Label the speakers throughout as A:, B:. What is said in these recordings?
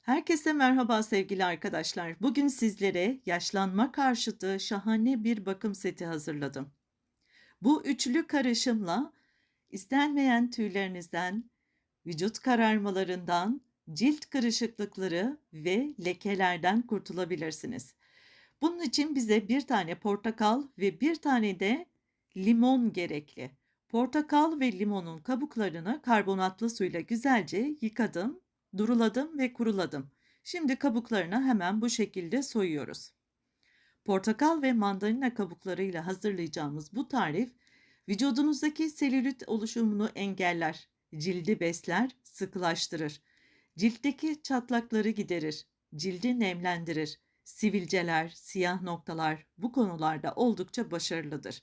A: Herkese merhaba sevgili arkadaşlar. Bugün sizlere yaşlanma karşıtı şahane bir bakım seti hazırladım. Bu üçlü karışımla istenmeyen tüylerinizden, vücut kararmalarından, cilt kırışıklıkları ve lekelerden kurtulabilirsiniz. Bunun için bize bir tane portakal ve bir tane de limon gerekli. Portakal ve limonun kabuklarını karbonatlı suyla güzelce yıkadım, duruladım ve kuruladım. Şimdi kabuklarını hemen bu şekilde soyuyoruz. Portakal ve mandalina kabuklarıyla hazırlayacağımız bu tarif vücudunuzdaki selülit oluşumunu engeller, cildi besler, sıkılaştırır. Ciltteki çatlakları giderir, cildi nemlendirir. Sivilceler, siyah noktalar bu konularda oldukça başarılıdır.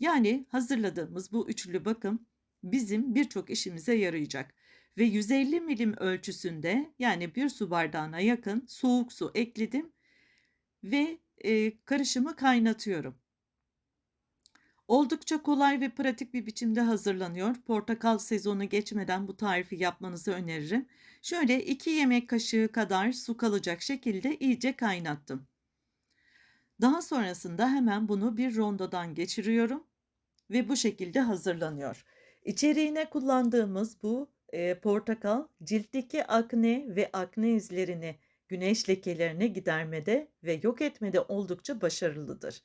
A: Yani hazırladığımız bu üçlü bakım bizim birçok işimize yarayacak ve 150 milim ölçüsünde yani bir su bardağına yakın soğuk su ekledim ve e, karışımı kaynatıyorum. Oldukça kolay ve pratik bir biçimde hazırlanıyor. Portakal sezonu geçmeden bu tarifi yapmanızı öneririm. Şöyle 2 yemek kaşığı kadar su kalacak şekilde iyice kaynattım. Daha sonrasında hemen bunu bir rondodan geçiriyorum ve bu şekilde hazırlanıyor. İçeriğine kullandığımız bu e, portakal ciltteki akne ve akne izlerini, güneş lekelerini gidermede ve yok etmede oldukça başarılıdır.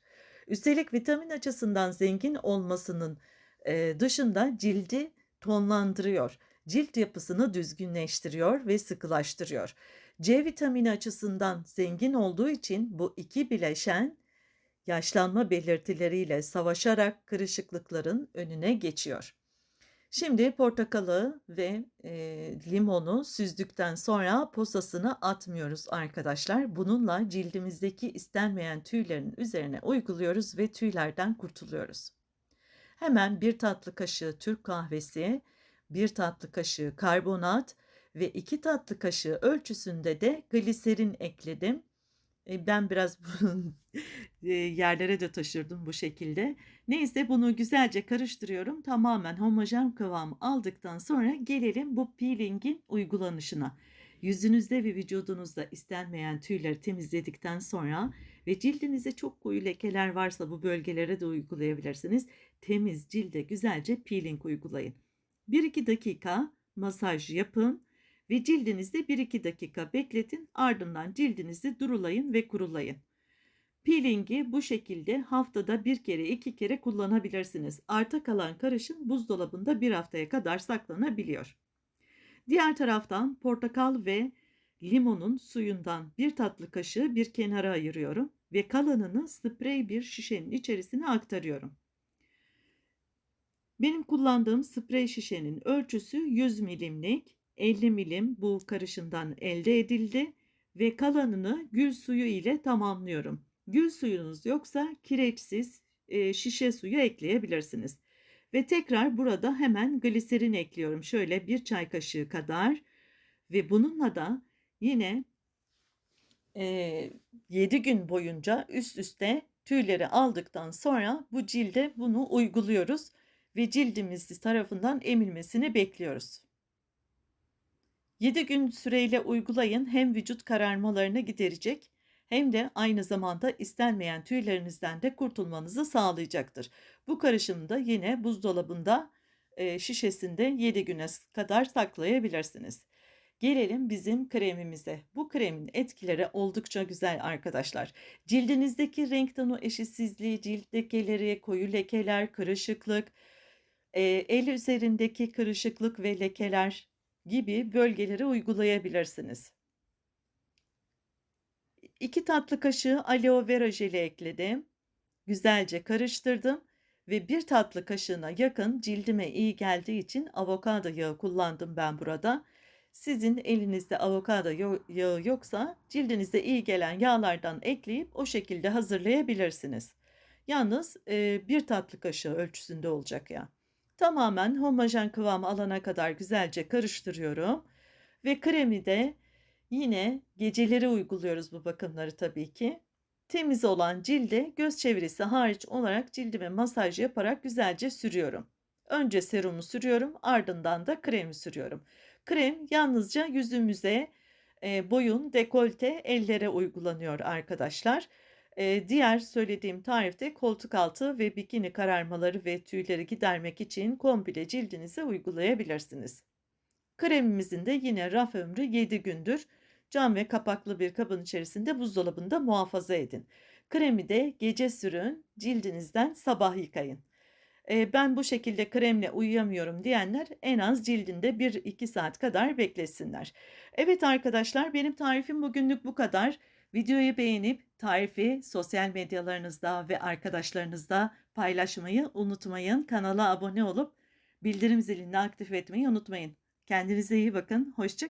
A: Üstelik vitamin açısından zengin olmasının e, dışında cildi tonlandırıyor. Cilt yapısını düzgünleştiriyor ve sıkılaştırıyor. C vitamini açısından zengin olduğu için bu iki bileşen yaşlanma belirtileriyle savaşarak kırışıklıkların önüne geçiyor. Şimdi portakalı ve e, limonu süzdükten sonra posasını atmıyoruz arkadaşlar. Bununla cildimizdeki istenmeyen tüylerin üzerine uyguluyoruz ve tüylerden kurtuluyoruz. Hemen bir tatlı kaşığı Türk kahvesi, bir tatlı kaşığı karbonat ve iki tatlı kaşığı ölçüsünde de gliserin ekledim. E, ben biraz yerlere de taşırdım bu şekilde. Neyse bunu güzelce karıştırıyorum. Tamamen homojen kıvam aldıktan sonra gelelim bu peelingin uygulanışına. Yüzünüzde ve vücudunuzda istenmeyen tüyleri temizledikten sonra ve cildinize çok koyu lekeler varsa bu bölgelere de uygulayabilirsiniz. Temiz cilde güzelce peeling uygulayın. 1-2 dakika masaj yapın ve cildinizde 1-2 dakika bekletin ardından cildinizi durulayın ve kurulayın. Peelingi bu şekilde haftada bir kere iki kere kullanabilirsiniz. Arta kalan karışım buzdolabında bir haftaya kadar saklanabiliyor. Diğer taraftan portakal ve limonun suyundan bir tatlı kaşığı bir kenara ayırıyorum ve kalanını sprey bir şişenin içerisine aktarıyorum. Benim kullandığım sprey şişenin ölçüsü 100 milimlik 50 milim bu karışımdan elde edildi ve kalanını gül suyu ile tamamlıyorum. Gül suyunuz yoksa kireçsiz e, şişe suyu ekleyebilirsiniz. Ve tekrar burada hemen gliserin ekliyorum. Şöyle bir çay kaşığı kadar ve bununla da yine e, 7 gün boyunca üst üste tüyleri aldıktan sonra bu cilde bunu uyguluyoruz ve cildimiz tarafından emilmesini bekliyoruz. 7 gün süreyle uygulayın hem vücut kararmalarını giderecek hem de aynı zamanda istenmeyen tüylerinizden de kurtulmanızı sağlayacaktır. Bu karışımı da yine buzdolabında e, şişesinde 7 güne kadar saklayabilirsiniz. Gelelim bizim kremimize. Bu kremin etkileri oldukça güzel arkadaşlar. Cildinizdeki renk tonu eşitsizliği, cilt lekeleri, koyu lekeler, kırışıklık, e, el üzerindeki kırışıklık ve lekeler gibi bölgelere uygulayabilirsiniz. 2 tatlı kaşığı aloe vera jeli ekledim. Güzelce karıştırdım ve bir tatlı kaşığına yakın cildime iyi geldiği için avokado yağı kullandım ben burada. Sizin elinizde avokado yağı yoksa cildinize iyi gelen yağlardan ekleyip o şekilde hazırlayabilirsiniz. Yalnız e, tatlı kaşığı ölçüsünde olacak ya. Tamamen homojen kıvam alana kadar güzelce karıştırıyorum. Ve kremi de yine geceleri uyguluyoruz bu bakımları tabii ki. Temiz olan cilde göz çevresi hariç olarak cildime masaj yaparak güzelce sürüyorum. Önce serumu sürüyorum ardından da kremi sürüyorum. Krem yalnızca yüzümüze Eee, boyun, dekolte, ellere uygulanıyor arkadaşlar. Eee, diğer söylediğim tarifte koltuk altı ve bikini kararmaları ve tüyleri gidermek için komple cildinize uygulayabilirsiniz. Kremimizin de yine raf ömrü 7 gündür. Cam ve kapaklı bir kabın içerisinde buzdolabında muhafaza edin. Kremi de gece sürün, cildinizden sabah yıkayın. Eee, ben bu şekilde kremle uyuyamıyorum diyenler en az cildinde 1-2 saat kadar bekletsinler. Evet arkadaşlar benim tarifim bugünlük bu kadar. Videoyu beğenip tarifi sosyal medyalarınızda ve arkadaşlarınızda paylaşmayı unutmayın. Kanala abone olup bildirim zilini aktif etmeyi unutmayın. Kendinize iyi bakın. Hoşça